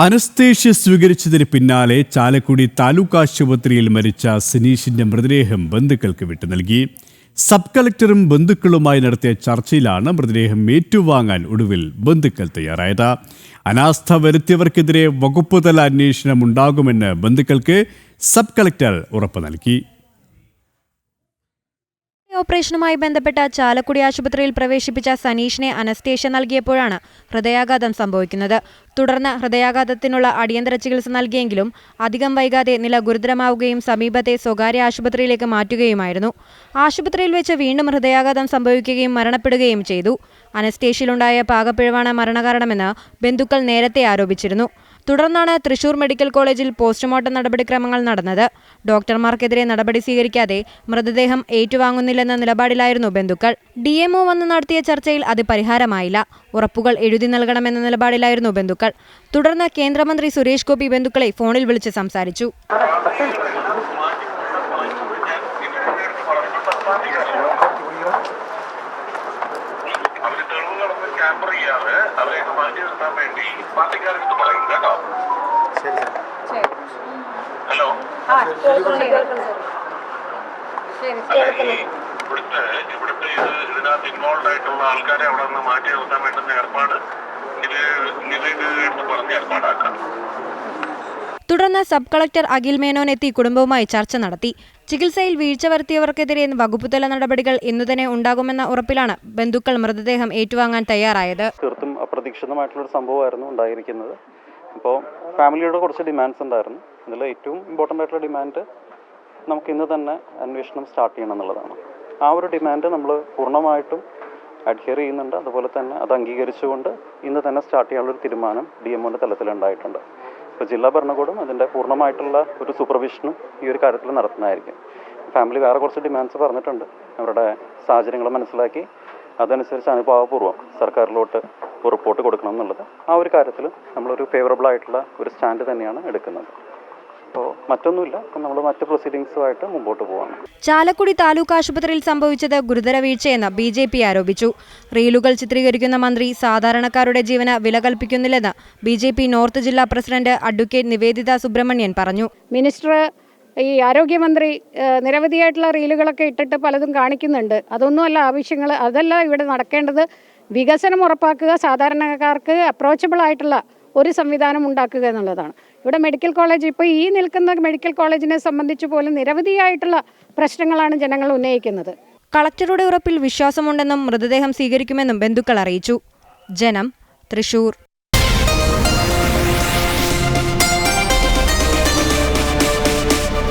Anaesthesia സ്വീകരിച്ചതിന് പിന്നാലെ ചാലക്കുടി താലൂക്ക് ആശുപത്രിയിൽ മരിച്ച സിനീഷിന്റെ മൃതദേഹം ബന്ധുക്കൾക്ക് വിട്ടു നൽകി. സബ് കളക്ടറും ബന്ധുക്കളുമായി നടത്തിയ ചർച്ചയിലാണ് മൃതദേഹം ഏറ്റുവാങ്ങാൻ ഒടുവിൽ ബന്ധുക്കൾ തയ്യാറായത്. അനാസ്ഥ വരുത്തിയവർക്കെതിരെ വകുപ്പുതല അന്വേഷണം ഉണ്ടാകുമെന്ന് ബന്ധുക്കൾക്ക് സബ് കളക്ടർ ഉറപ്പ് നൽകി. ഓപ്പറേഷനുമായി ബന്ധപ്പെട്ട ചാലക്കുടി ആശുപത്രിയിൽ പ്രവേശിപ്പിച്ച സനീഷിനെ അനസ്തേഷ്യ നൽകിയപ്പോഴാണ് ഹൃദയാഘാതം സംഭവിക്കുന്നത്. തുടർന്ന് ഹൃദയാഘാതത്തിനുള്ള അടിയന്തര ചികിത്സ നൽകിയെങ്കിലും അധികം വൈകാതെ നില ഗുരുതരമാവുകയും സമീപത്തെ സ്വകാര്യ ആശുപത്രിയിലേക്ക് മാറ്റുകയുമായിരുന്നു. ആശുപത്രിയിൽ വെച്ച് വീണ്ടും ഹൃദയാഘാതം സംഭവിക്കുകയും മരണപ്പെടുകയും ചെയ്തു. അനസ്തേഷ്യയിലുണ്ടായ പാകപ്പിഴവാണ് മരണകാരണമെന്ന് ബന്ധുക്കൾ നേരത്തെ ആരോപിച്ചിരുന്നു. തുടർന്നാണ് തൃശൂർ മെഡിക്കൽ കോളേജിൽ പോസ്റ്റ്മോർട്ടം നടപടിക്രമങ്ങൾ നടന്നത്. ഡോക്ടർമാർക്കെതിരെ നടപടി സ്വീകരിക്കാതെ മൃതദേഹം ഏറ്റുവാങ്ങുന്നില്ലെന്ന നിലപാടിലായിരുന്നു ബന്ധുക്കൾ. ഡി എംഒ വന്ന് നടത്തിയ ചർച്ചയിൽ അത് പരിഹാരമായില്ല. ഉറപ്പുകൾ എഴുതി നൽകണമെന്ന നിലപാടിലായിരുന്നു ബന്ധുക്കൾ. തുടർന്ന് കേന്ദ്രമന്ത്രി സുരേഷ് ഗോപി ബന്ധുക്കളെ ഫോണിൽ വിളിച്ച് സംസാരിച്ചു. ക്യാമ്പർ ചെയ്യാതെ അവരെ മാറ്റി നിർത്താൻ വേണ്ടി പാർട്ടിക്കാരെടുത്ത് പറയും കേട്ടോ. ഇവിടുത്തെ ഇവിടുത്തെ ഇത് ഇതിനകത്ത് ഇൻവോൾവ് ആയിട്ടുള്ള ആൾക്കാരെ അവിടെ നിന്ന് മാറ്റി നിർത്താൻ വേണ്ടുന്ന ഏർപ്പാട് ഇത് ഇത് എടുത്ത് പറഞ്ഞ് ഏർപ്പാടാക്കാം. തുടർന്ന് സബ് കളക്ടർ അഖിൽ മേനോൻ എത്തി കുടുംബവുമായി ചർച്ച നടത്തി. ചികിത്സയിൽ വീഴ്ച വരുത്തിയവർക്കെതിരെ വകുപ്പുതല നടപടികൾ ഇന്നു തന്നെ ഉണ്ടാകുമെന്ന ഉറപ്പിലാണ് ബന്ധുക്കൾ മൃതദേഹം ഏറ്റുവാങ്ങാൻ തയ്യാറായത്. തീർത്തും അപ്രതീക്ഷിതമായിട്ടുള്ളൊരു സംഭവമായിരുന്നു ഉണ്ടായിരിക്കുന്നത്. അപ്പോൾ ഫാമിലിയുടെ കുറച്ച് ഡിമാൻഡ്സ് ഉണ്ടായിരുന്നു. അതിൽ ഏറ്റവും ഇമ്പോർട്ടന്റ് ആയിട്ടുള്ള ഡിമാൻഡ് നമുക്ക് ഇന്ന് തന്നെ അന്വേഷണം സ്റ്റാർട്ട് ചെയ്യണം എന്നുള്ളതാണ്. ആ ഒരു ഡിമാൻഡ് നമ്മൾ പൂർണമായിട്ടും അഡ്ഹിയർ ചെയ്യുന്നുണ്ട്. അതുപോലെ തന്നെ അത് അംഗീകരിച്ചുകൊണ്ട് ഇന്ന് തന്നെ സ്റ്റാർട്ട് ചെയ്യാനുള്ള ഒരു തീരുമാനം ഡി തലത്തിൽ തലത്തിലുണ്ടായിട്ടുണ്ട് ഇപ്പോൾ ജില്ലാ ഭരണകൂടം അതിന്റെ പൂർണമായിട്ടുള്ള ഒരു സൂപ്പർവിഷനും ഈ ഒരു കാര്യത്തിൽ നടത്തുന്നതായിരിക്കും. ഫാമിലി വേറെ കുറച്ച് ഡിമാൻഡ്സ് പറഞ്ഞിട്ടുണ്ട്. അവരുടെ സാഹചര്യങ്ങൾ മനസ്സിലാക്കി അതനുസരിച്ച് അനുഭാവപൂർവം സർക്കാരിലോട്ട് ഒരു റിപ്പോർട്ട് കൊടുക്കണം എന്നുള്ളത്. ആ ഒരു കാര്യത്തിൽ നമ്മളൊരു ഫേവറബിൾ ആയിട്ടുള്ള ഒരു സ്റ്റാൻഡ് തന്നെയാണ് എടുക്കുന്നത്. അപ്പോൾ മറ്റൊന്നുമില്ല. അപ്പം നമ്മൾ മറ്റ് പ്രൊസീഡിങ്സുമായിട്ട് മുമ്പോട്ട് പോവാണ്. ചാലക്കുടി താലൂക്ക് ആശുപത്രിയിൽ സംഭവിച്ചത് ഗുരുതര വീഴ്ചയെന്ന് ബി ജെ പി ആരോപിച്ചു. റീലുകൾ ചിത്രീകരിക്കുന്ന മന്ത്രി സാധാരണക്കാരുടെ ജീവന് വില കൽപ്പിക്കുന്നില്ലെന്ന് ബി ജെ പി നോർത്ത് ജില്ലാ പ്രസിഡന്റ് അഡ്വക്കേറ്റ് നിവേദിത സുബ്രഹ്മണ്യൻ പറഞ്ഞു. മിനിസ്റ്റർ ഈ ആരോഗ്യമന്ത്രി നിരവധിയായിട്ടുള്ള റീലുകളൊക്കെ ഇട്ടിട്ട് പലതും കാണിക്കുന്നുണ്ട്. അതൊന്നുമല്ല ആവശ്യങ്ങൾ അതല്ല ഇവിടെ നടക്കേണ്ടത് വികസനം ഉറപ്പാക്കുക സാധാരണക്കാർക്ക് അപ്രോച്ചബിൾ ആയിട്ടുള്ള ഒരു സംവിധാനം ഉണ്ടാക്കുക എന്നുള്ളതാണ്. ഇവിടെ മെഡിക്കൽ കോളേജ് ഇപ്പോൾ ഈ നിൽക്കുന്ന മെഡിക്കൽ കോളേജിനെ സംബന്ധിച്ച് പോലും നിരവധിയായിട്ടുള്ള പ്രശ്നങ്ങളാണ് ജനങ്ങൾ ഉന്നയിക്കുന്നത്. കളക്ടറുടെ ഉറപ്പിൽ വിശ്വാസമുണ്ടെന്നും മൃതദേഹം സ്വീകരിക്കുമെന്നും ബന്ധുക്കൾ അറിയിച്ചു. ജനം തൃശൂർ.